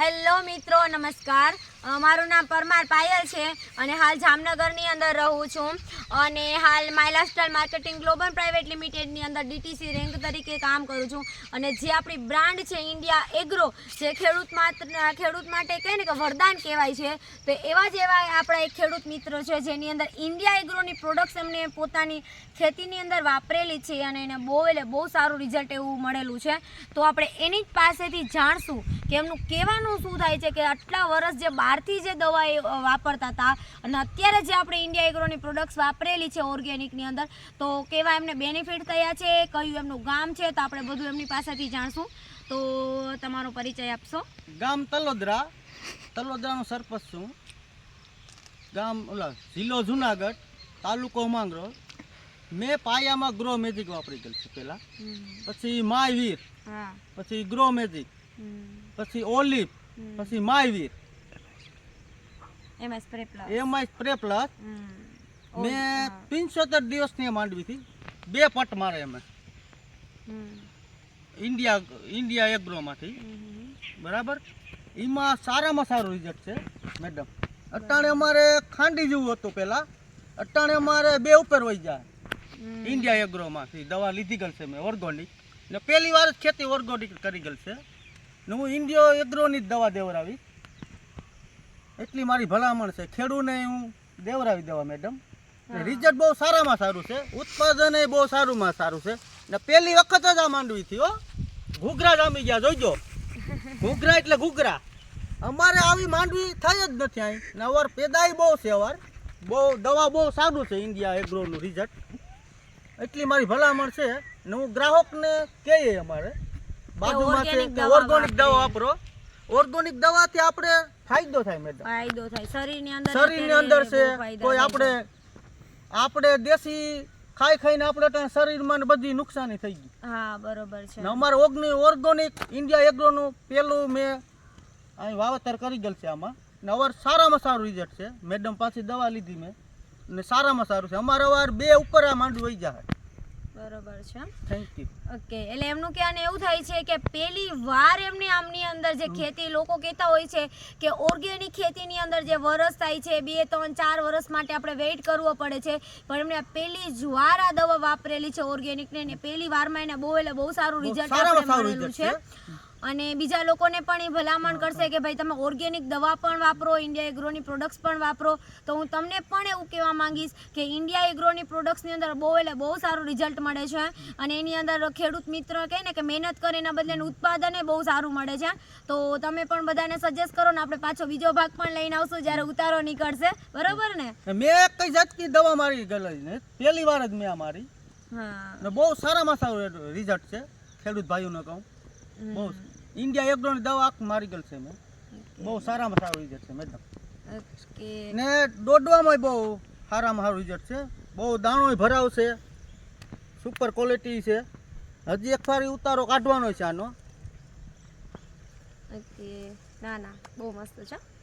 Hello મિત્રો, નમસ્કાર. મારું નામ પરમાર પાયલ છે અને હાલ જામનગરની અંદર રહું છું. અને હાલ My Lifestyle Marketing Global Private લિમિટેડની અંદર ડીટીસી રેન્ક તરીકે કામ કરું છું. અને જે આપણી બ્રાન્ડ છે ઇન્ડિયા એગ્રો, જે ખેડૂત માત્ર, ખેડૂત માટે કહે ને કે વરદાન કહેવાય છે, તો એવા જ એવા આપણા એક ખેડૂત મિત્રો છે જેની અંદર ઇન્ડિયા એગ્રોની પ્રોડક્ટ્સ એમને પોતાની ખેતીની અંદર વાપરેલી છે અને એને બહુ એટલે બહુ સારું રિઝલ્ટ એવું મળેલું છે. તો આપણે એની જ પાસેથી જાણશું કે એમનું કહેવાનું શું થાય છે કે આટલા વર્ષ જે બહારથી જે દવા એ વાપરતા હતા અને અત્યારે જે આપણે ઇન્ડિયા એગ્રોની પ્રોડક્ટ્સ વાપરેલી છે ઓર્ગેનિકની અંદર તો કેવા એમને બેનિફિટ થયા છે કયું એમનું ગામ છે તો આપણે બધું એમની પાસેથી જાણશું. તો તમારો પરિચય આપશો. ગામ તલોદરા. તલોદરાનો સરપંચ છું. ગામ ઓલા જિલ્લો જુનાગઢ તાલુકો માંગરો મેં પાયામાં ગ્રો મેજિક વાપરી ગયેલ છે પહેલાં. પછી માયવીર હા. પછી ગ્રો મેજિક પછી ઓલિવ પછી માયવીર એમાં સ્પ્રે પ્લસ એમાં સ્પ્રે પ્લસ મેં પંચોતેર દિવસની હતી. બે પટ મારે એમાં. ઇન્ડિયા ઇન્ડિયા એગ્રોમાંથી. બરાબર? એમાં સારામાં સારું રિઝલ્ટ છે મેડમ અટાણે અમારે ખાંડી જેવું હતું પહેલાં. અટાણે અમારે બે ઉપર વહી જાય. ઇન્ડિયા એગ્રોમાંથી દવા લીધી ગયેલ છે મેં ઓર્ગોનિક. ને પહેલી વાર જ ખેતી ઓર્ગોનિક કરી ગયેલ છે ને હું ઇન્ડિયો એગ્રોની જ દવા દેવરાવી. એટલી મારી ભલામણ છે. ખેડૂને હું દેવરાવી દેવા મેડમ. રિઝલ્ટ બહુ સારામાં સારું છે. ઉત્પાદન એ બહુ સારુંમાં સારું છે. ને પહેલી વખત જ આ માંડવી થી હો ઘૂઘરા જામી ગયા જોઈજો. ઘૂઘરા એટલે ઘૂઘરા. અમારે આવી માંડવી થઈ જ નથી અહીં. ને અવાર પેદાઈ બહુ છે અવાર. બહુ દવા બહુ સારું છે ઇન્ડિયા એગ્રોનું રિઝલ્ટ એટલી મારી ભલામણ છે. ને હું ગ્રાહકને કહીએ અમારે બાજુમાં છે દવા ઓર્ગોનિક દવા વાપરો. ઓર્ગોનિક દવાથી આપણે ફાયદો થાય મેડમ. ફાયદો થાય. શરીરની અંદર શરીરની અંદર છે કોઈ આપણે આપણે દેશી ખાઈ ખાઈને આપણે ત્યાં શરીરમાં બધી નુકસાની થઈ ગઈ. હા બરોબર છે. અમારે ઓગની ઓર્ગોનિક ઇન્ડિયા એગ્રોનું પેલું મેં અહીં વાવેતર કરી ગયેલ છે આમાં. ને અવાર સારામાં સારું રિઝલ્ટ છે. મેડમ પાછી દવા લીધી મેં. ને સારામાં સારું છે. અમારે અવાર બે ઉપર આ માંડું વહી જાય બરોબર છે. થેન્ક યુ ઓકે એટલે એમનું કહેવાનું એવું થાય છે કે પહેલી વાર એમને આમની અંદર જે ખેતી લોકો કહેતા હોય છે કે ઓર્ગેનિક ખેતીની અંદર જે વરસ થાય છે બે ત્રણ ચાર વર્ષ માટે આપણે વેઇટ કરવો પડે છે. પણ એમને આ પહેલી જ વાર આ દવા વાપરેલી છે ઓર્ગેનિકને ને પહેલી વારમાં એને બહુ એટલે બહુ સારું રિઝલ્ટ મળેલું છે. અને બીજા લોકોને પણ એ ભલામણ કરશે કે ભાઈ તમે ઓર્ગેનિક દવા પણ વાપરો ઇન્ડિયા એગ્રોની પ્રોડક્ટ્સ પણ વાપરો. તો હું તમને પણ એવું કહેવા માંગીશ કે ઇન્ડિયા એગ્રોની પ્રોડક્ટ્સની અંદર બહુ એટલે બહુ સારું રિઝલ્ટ મળે છે. અને એની અંદર ખેડૂત મિત્ર કહે ને કે મહેનત કરે એના બદલે ઉત્પાદન એ બહુ સારું મળે છે. તો તમે પણ બધાને સજેસ્ટ કરો ને આપણે પાછો બીજો ભાગ પણ લઈને આવશું જ્યારે ઉતારો નીકળશે. બરોબર ને? મેં કઈ જાતની દવા મારી ગયેલી ને પહેલી વાર જ મેં આ મારી. હા. બહુ સારામાં સારું રિઝલ્ટ છે ખેડૂત ભાઈઓને કહું. બહુ ઇન્ડિયા એગ્રોની દવા આખી મારી ગયેલ છે મેં બહુ સારામાં સારું રિઝલ્ટ છે મેડમ. ઓકે. ને દોડવામાં બહુ સારામાં સારું રિઝલ્ટ છે. બહુ દાણો ભરાવ છે. સુપર ક્વોલિટી છે. હજી એક ફારી ઉતારો કાઢવાનો છે આનો. ઓકે. ના ના. બહુ મસ્ત છે.